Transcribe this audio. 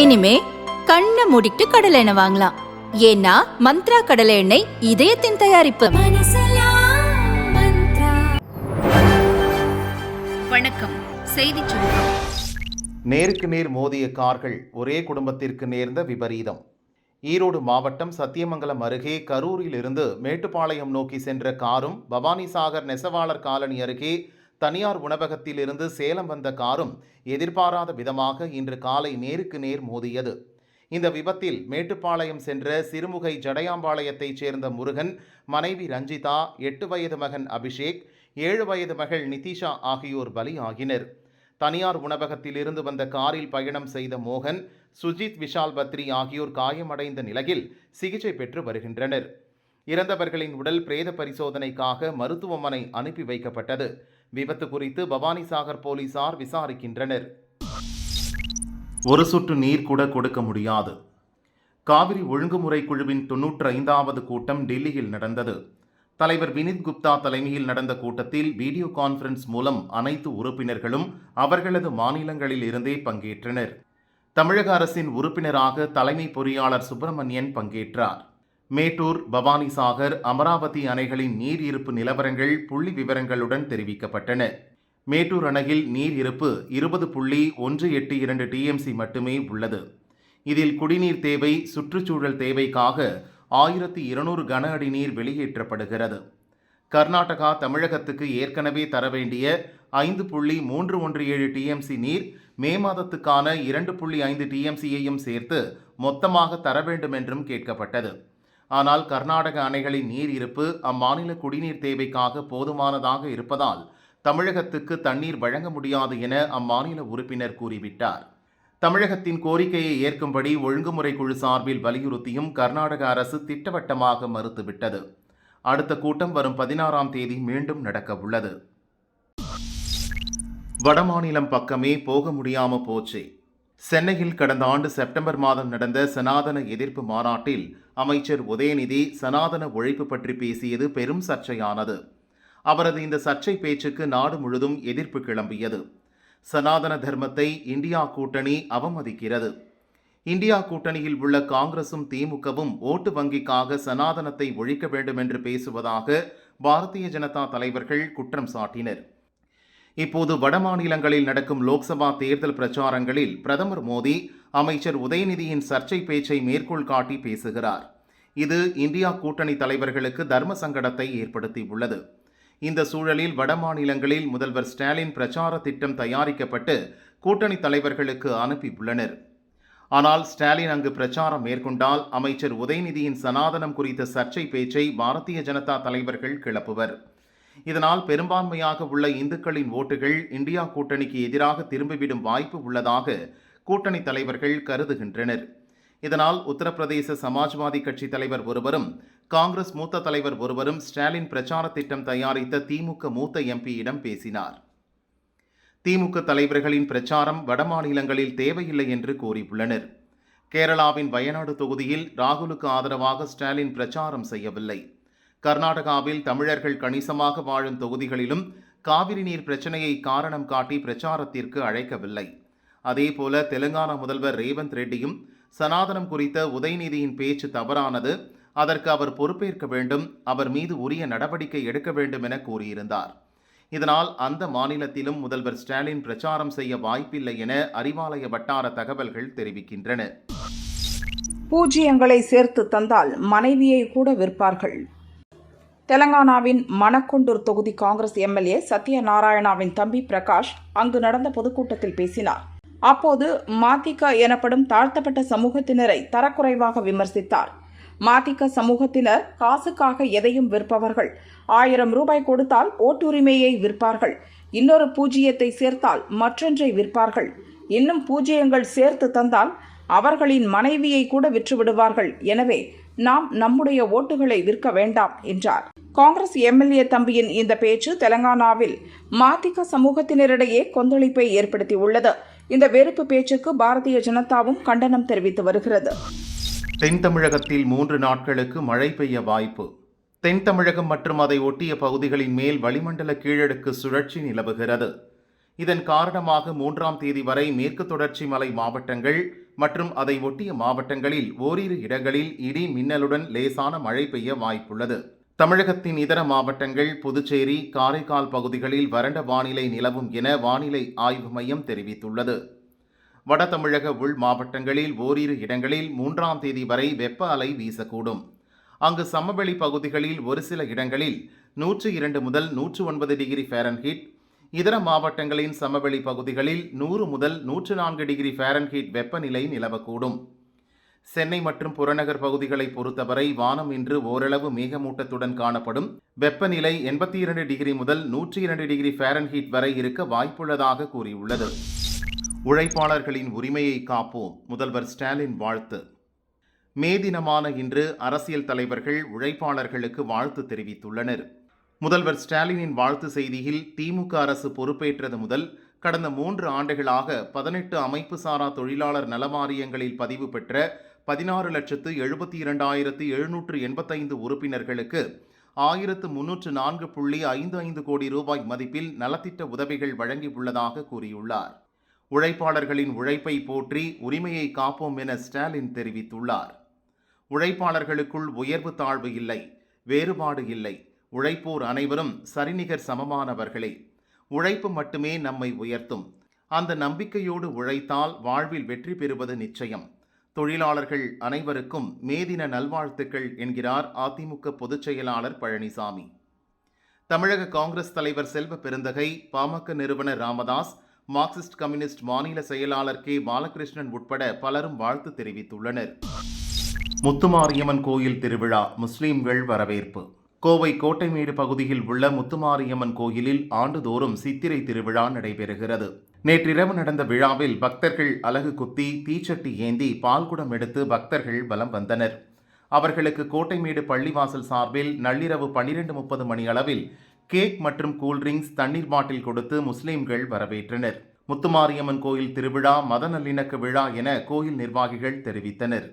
இனிமே கண்ணை மூடிட்டு கடலை எண்ணெய் வாங்கலாம். ஏன்னா மந்த்ரா கடலை எண்ணெய் இதயத்தின் தயாரிப்பு. வணக்கம். செய்தி சுருக்கம். நேருக்கு நேர் மோதிய கார்கள் ஒரே குடும்பத்திற்கு நேர்ந்த விபரீதம். ஈரோடு மாவட்டம் சத்தியமங்கலம் அருகே கரூரில் இருந்து மேட்டுப்பாளையம் நோக்கி சென்ற காரும் பவானிசாகர் நெசவாளர் காலனி அருகே தனியார் உணவகத்தில் இருந்து சேலம் வந்த காரும் எதிர்பாராத விதமாக இன்று காலை நேருக்கு நேர் மோதியது. இந்த விபத்தில் மேட்டுப்பாளையம் சென்ற சிறுமுகை ஜடையாம்பாளையத்தைச் சேர்ந்த முருகன் மனைவி ரஞ்சிதா எட்டு வயது மகன் அபிஷேக் ஏழு வயது மகள் நிதிஷா ஆகியோர் பலியாகினர். தனியார் உணவகத்தில் இருந்து வந்த காரில் பயணம் செய்த மோகன் சுஜித் விஷால் பத்ரி ஆகியோர் காயமடைந்த நிலையில் சிகிச்சை பெற்று வருகின்றனர். இறந்தவர்களின் உடல் பிரேத பரிசோதனைக்காக மருத்துவமனை அனுப்பி வைக்கப்பட்டது. விபத்து குறித்து பவானிசாகர் போலீசார் விசாரிக்கின்றனர். ஒரு சொட்டு நீர் கூட கொடுக்க முடியாது. காவிரி ஒழுங்குமுறை குழுவின் தொன்னூற்று ஐந்தாவது கூட்டம் டெல்லியில் நடந்தது. தலைவர் வினித் குப்தா தலைமையில் நடந்த கூட்டத்தில் வீடியோ கான்ஃபரன்ஸ் மூலம் அனைத்து உறுப்பினர்களும் அவர்களது மாநிலங்களில் இருந்தே பங்கேற்றனர். தமிழக அரசின் உறுப்பினராக தலைமை பொறியாளர் சுப்பிரமணியன் பங்கேற்றார். மேட்டூர் பவானிசாகர் அமராவதி அணைகளின் நீர் இருப்பு நிலவரங்கள் புள்ளி விவரங்களுடன் தெரிவிக்கப்பட்டன. மேட்டூர் அணையில் நீர் இருப்பு இருபது புள்ளி ஒன்று எட்டு இரண்டு டிஎம்சி மட்டுமே உள்ளது. இதில் குடிநீர் தேவை சுற்றுச்சூழல் தேவைக்காக ஆயிரத்தி இருநூறு கன அடி நீர் வெளியேற்றப்படுகிறது. கர்நாடகா தமிழகத்துக்கு ஏற்கனவே தர வேண்டிய ஐந்து புள்ளி மூன்று ஒன்று ஏழு டிஎம்சி நீர் மே மாதத்துக்கான இரண்டு புள்ளி ஐந்து டிஎம்சியையும் சேர்த்து மொத்தமாக தர வேண்டும் என்றும் கேட்கப்பட்டது. ஆனால் கர்நாடக அணைகளின் நீர் இருப்பு அம்மாநில குடிநீர் தேவைக்காக போதுமானதாக இருப்பதால் தமிழகத்துக்கு தண்ணீர் வழங்க முடியாது என அம்மாநில உறுப்பினர் கூறிவிட்டார். தமிழகத்தின் கோரிக்கையை ஏற்கும்படி ஒழுங்குமுறை குழு சார்பில் வலியுறுத்தியும் கர்நாடக அரசு திட்டவட்டமாக மறுத்துவிட்டது. அடுத்த கூட்டம் வரும் பதினாறாம் தேதி மீண்டும் நடக்க உள்ளது வடமாநிலம் பக்கமே போக முடியாம போச்சு. சென்னையில் கடந்த ஆண்டு செப்டம்பர் மாதம் நடந்த சனாதன எதிர்ப்பு மாநாட்டில் அமைச்சர் உதயநிதி சனாதன ஒழிப்பு பற்றி பேசியது பெரும் சர்ச்சையானது. அவரது இந்த சர்ச்சை பேச்சுக்கு நாடு முழுதும் எதிர்ப்பு கிளம்பியது. சனாதன தர்மத்தை இந்தியா கூட்டணி அவமதிக்கிறது. இந்தியா கூட்டணியில் உள்ள காங்கிரசும் திமுகவும் ஓட்டு வங்கிக்காக சனாதனத்தை ஒழிக்க வேண்டும் என்று பேசுவதாக பாரதிய ஜனதா தலைவர்கள் குற்றம் சாட்டினர். இப்போது வடமாநிலங்களில் நடக்கும் லோக்சபா தேர்தல் பிரச்சாரங்களில் பிரதமர் மோடி அமைச்சர் உதயநிதியின் சர்ச்சை பேச்சை மேற்கோள் காட்டி பேசுகிறார். இது இந்தியா கூட்டணி தலைவர்களுக்கு தர்ம சங்கடத்தை ஏற்படுத்தியுள்ளது. இந்த சூழலில் வடமாநிலங்களில் முதல்வர் ஸ்டாலின் பிரச்சார திட்டம் தயாரிக்கப்பட்டு கூட்டணி தலைவர்களுக்கு அனுப்பியுள்ளனர். ஆனால் ஸ்டாலின் அங்கு பிரச்சாரம் மேற்கொண்டால் அமைச்சர் உதயநிதியின் சனாதனம் குறித்த சர்ச்சை பேச்சை பாரதிய ஜனதா தலைவர்கள் கிளப்புவர். இதனால் பெரும்பான்மையாக உள்ள இந்துக்களின் ஓட்டுகள் இந்தியா கூட்டணிக்கு எதிராக திரும்பிவிடும் வாய்ப்பு உள்ளதாக கூட்டணி தலைவர்கள் கருதுகின்றனர். இதனால் உத்தரப்பிரதேச சமாஜ்வாதி கட்சி தலைவர் ஒருவரும் காங்கிரஸ் மூத்த தலைவர் ஒருவரும் ஸ்டாலின் பிரச்சார திட்டம் தயாரித்த திமுக மூத்த எம்பியிடம் பேசினார். திமுக தலைவர்களின் பிரச்சாரம் வடமாநிலங்களில் தேவையில்லை என்று கூறியுள்ளனர். கேரளாவின் வயநாடு தொகுதியில் ராகுலுக்கு ஆதரவாக ஸ்டாலின் பிரச்சாரம் செய்யவில்லை. கர்நாடகாவில் தமிழர்கள் கணிசமாக வாழும் தொகுதிகளிலும் காவிரி நீர் பிரச்சனையை காரணம் காட்டி பிரச்சாரத்திற்கு அழைக்கவில்லை. அதேபோல தெலுங்கானா முதல்வர் ரேவந்த் ரெட்டியும் சனாதனம் குறித்த உதயநிதியின் பேச்சு தவறானது. அதற்கு அவர் பொறுப்பேற்க வேண்டும். அவர் மீது உரிய நடவடிக்கை எடுக்க வேண்டும் என கூறியிருந்தார். இதனால் அந்த மாநிலத்திலும் முதல்வர் ஸ்டாலின் பிரச்சாரம் செய்ய வாய்ப்பில்லை என அறிவாலய வட்டார தகவல்கள் தெரிவிக்கின்றன. பூஜ்ஜியங்களை சேர்த்து தந்தால் மனைவியை கூட விற்பார்கள் தெலங்கானாவின் மணக்கொண்டூர் தொகுதி காங்கிரஸ் எம்எல்ஏ சத்யநாராயணாவின் தம்பி பிரகாஷ் அங்கு நடந்த பொதுக்கூட்டத்தில் பேசினார். அப்போது மாதிக எனப்படும் தாழ்த்தப்பட்ட சமூகத்தினரை தரக்குறைவாக விமர்சித்தார். மாதிக சமூகத்தினர் காசுக்காக எதையும் விற்பவர்கள். ஆயிரம் ரூபாய் கொடுத்தால் ஓட்டுரிமையை விற்பார்கள். இன்னொரு பூஜ்ஜியத்தை சேர்த்தால் மற்றொன்றை விற்பார்கள். இன்னும் பூஜ்ஜியங்கள் சேர்த்து தந்தால் அவர்களின் மனைவியை கூட விற்று விடுவார்கள் எனவே நாம் நம்முடைய ஓட்டுகளை விற்க வேண்டாம் என்றார். காங்கிரஸ் எம்எல்ஏ தம்பியின் இந்த பேச்சு தெலங்கானாவில் மாதிக சமூகத்தினரிடையே கொந்தளிப்பை ஏற்படுத்தியுள்ளது. இந்த வெறுப்பு பேச்சுக்கு பாரதிய ஜனதாவும் கண்டனம் தெரிவித்து வருகிறது. தென் தமிழகத்தில் மூன்று நாட்களுக்கு மழை பெய்ய வாய்ப்பு. தென் தமிழகம் மற்றும் அதை ஒட்டிய பகுதிகளின் மேல் வளிமண்டல கீழடுக்கு சுழற்சி நிலவுகிறது. இதன் காரணமாக மூன்றாம் தேதி வரை மேற்கு தொடர்ச்சி மலை மாவட்டங்கள் மற்றும் அதை ஒட்டிய மாவட்டங்களில் ஓரிரு இடங்களில் இடி மின்னலுடன் லேசான மழை பெய்ய வாய்ப்புள்ளது. தமிழகத்தின் இதர மாவட்டங்கள் புதுச்சேரி காரைக்கால் பகுதிகளில் வறண்ட வானிலை நிலவும் என வானிலை ஆய்வு மையம் தெரிவித்துள்ளது. வட தமிழக உள் மாவட்டங்களில் ஓரிரு இடங்களில் மூன்றாம் தேதி வரை வெப்ப அலை வீசக்கூடும். அங்கு சமவெளி பகுதிகளில் ஒரு சில இடங்களில் நூற்று இரண்டு முதல் நூற்று ஒன்பது டிகிரி ஃபேரன்ஹீட் இதர மாவட்டங்களின் சமவெளி பகுதிகளில் நூறு முதல் நூற்று நான்கு டிகிரி ஃபேரன்ஹீட் வெப்பநிலை நிலவக்கூடும். சென்னை மற்றும் புறநகர் பகுதிகளை பொறுத்தவரை வானம் இன்று ஓரளவு மேகமூட்டத்துடன் காணப்படும். வெப்பநிலை எண்பத்தி இரண்டு டிகிரி முதல் நூற்றி இரண்டு டிகிரி ஃபாரன்ஹீட் வரை இருக்க வாய்ப்புள்ளதாக கூறியுள்ளது. உழைப்பாளர்களின் உரிமையை காப்போம். முதல்வர் ஸ்டாலின் வாழ்த்து. மே தினமான இன்று அரசியல் தலைவர்கள் உழைப்பாளர்களுக்கு வாழ்த்து தெரிவித்துள்ளனர். முதல்வர் ஸ்டாலினின் வாழ்த்து செய்தியில் திமுக அரசு பொறுப்பேற்றது முதல் கடந்த மூன்று ஆண்டுகளாக பதினெட்டு அமைப்பு சாரா தொழிலாளர் நலவாரியங்களில் பதிவு பெற்ற பதினாறு லட்சத்து எழுபத்தி இரண்டாயிரத்து எழுநூற்று எண்பத்தைந்து உறுப்பினர்களுக்கு ஆயிரத்து முன்னூற்று நான்கு புள்ளி ஐந்து ஐந்து கோடி ரூபாய் மதிப்பில் நலத்திட்ட உதவிகள் வழங்கியுள்ளதாக கூறியுள்ளார். உழைப்பாளர்களின் உழைப்பை போற்றி உரிமையை காப்போம் என ஸ்டாலின் தெரிவித்துள்ளார். உழைப்பாளர்களுக்குள் உயர்வு தாழ்வு இல்லை வேறுபாடு இல்லை. உழைப்போர் அனைவரும் சரிநிகர் சமமானவர்களே. உழைப்பு மட்டுமே நம்மை உயர்த்தும். அந்த நம்பிக்கையோடு உழைத்தால் வாழ்வில் வெற்றி பெறுவது நிச்சயம். தொழிலாளர்கள் அனைவருக்கும் மேதின நல்வாழ்த்துக்கள் என்கிறார் அதிமுக பொதுச் செயலாளர் பழனிசாமி. தமிழக காங்கிரஸ் தலைவர் செல்வ பெருந்தகை பாமக நிறுவனர் ராமதாஸ் மார்க்சிஸ்ட் கம்யூனிஸ்ட் மாநில செயலாளர் கே. பாலகிருஷ்ணன் உட்பட பலரும் வாழ்த்து தெரிவித்துள்ளனர். முத்துமாரியம்மன் கோயில் திருவிழா முஸ்லீம்கள் வரவேற்பு. கோவை கோட்டைமேடு பகுதியில் உள்ள முத்துமாரியம்மன் கோயிலில் ஆண்டுதோறும் சித்திரை திருவிழா நடைபெறுகிறது. நேற்றிரவு நடந்த விழாவில் பக்தர்கள் அலகு குத்தி தீச்சட்டி ஏந்தி பால்குடம் எடுத்து பக்தர்கள் பலம் வந்தனர். அவர்களுக்கு கோட்டைமேடு பள்ளிவாசல் சார்பில் நள்ளிரவு பன்னிரண்டு முப்பது மணி அளவில் கேக் மற்றும் கூல்ட்ரிங்க்ஸ் தண்ணீர் பாட்டில் கொடுத்து முஸ்லிம்கள் வரவேற்றனர். முத்துமாரியம்மன் கோயில் திருவிழா மத நல்லிணக்க விழா என கோயில் நிர்வாகிகள் தெரிவித்தனர்.